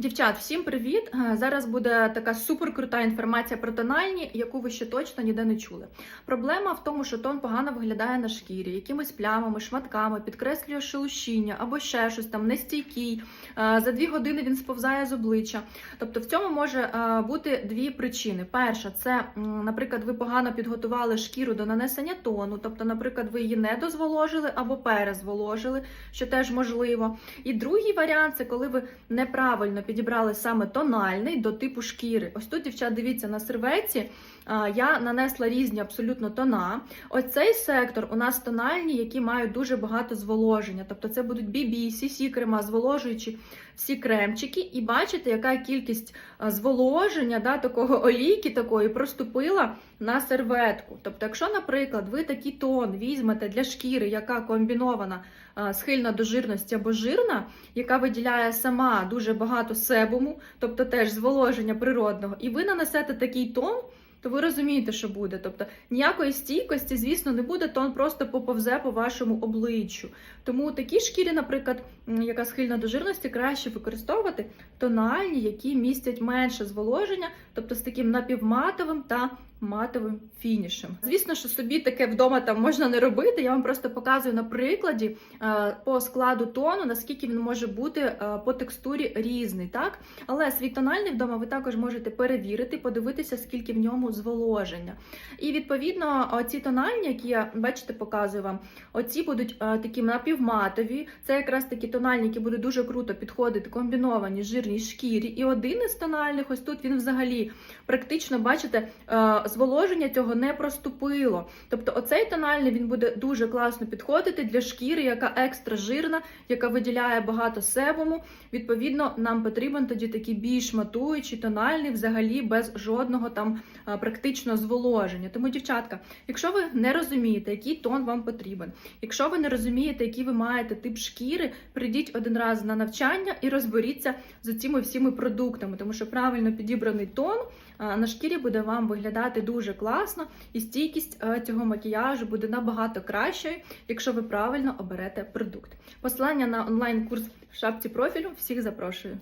Дівчат, всім привіт! Е, Зараз буде така суперкрута інформація про тональні, яку ви ще точно ніде не чули. Проблема в тому, що тон погано виглядає на шкірі, якимись плямами, шматками, підкреслює шелушіння або ще щось там нестійкий. Е, За дві години він сповзає з обличчя. Тобто в цьому може е, бути дві причини. Перша, це, наприклад, ви погано підготували шкіру до нанесення тону, тобто, наприклад, ви її не дозволожили або перезволожили, що теж можливо. І другий варіант це коли ви неправильно підібрали саме тональний до типу шкіри. Ось тут, дівчат, дивіться на серветці. Я нанесла різні абсолютно тона. Ось цей сектор у нас тональні, які мають дуже багато зволоження. Тобто це будуть BB, CC крема, зволожуючі всі кремчики. І бачите, яка кількість зволоження, да, такого олійки такої проступила на серветку. Тобто, якщо, наприклад, ви такий тон візьмете для шкіри, яка комбінована схильна до жирності або жирна, яка виділяє сама дуже багато себуму, тобто теж зволоження природного, і ви нанесете такий тон. То ви розумієте, що буде. Тобто ніякої стійкості, звісно, не буде, тон просто поповзе по вашому обличчю. Тому такі шкірі, наприклад, яка схильна до жирності, краще використовувати тональні, які містять менше зволоження, тобто з таким напівматовим та матовим фінішем. Звісно, що собі таке вдома там можна не робити. Я вам просто показую на прикладі е, по складу тону, наскільки він може бути е, по текстурі різний, так? Але свій тональний вдома ви також можете перевірити, подивитися, скільки в ньому зволоження. І відповідно, ці тональні, які я бачите, показую вам, оці будуть е, такі напівматові. Це якраз такі тональні, які будуть дуже круто підходити комбіновані жирній шкірі. І один із тональних, ось тут він взагалі практично, бачите, зволоження цього не проступило. Тобто, оцей тональний він буде дуже класно підходити для шкіри, яка екстра жирна, яка виділяє багато себуму. Відповідно, нам потрібен тоді такий більш матуючий тональний, взагалі без жодного там практично зволоження. Тому, дівчатка, якщо ви не розумієте, який тон вам потрібен, якщо ви не розумієте, який ви маєте тип шкіри, прийдіть один раз на навчання і розберіться з цими всіми продуктами, тому що правильно підібраний тон на шкірі буде вам виглядати дуже класно, і стійкість цього макіяжу буде набагато кращою, якщо ви правильно оберете продукт. Посилання на онлайн-курс в шапці профілю всіх запрошую.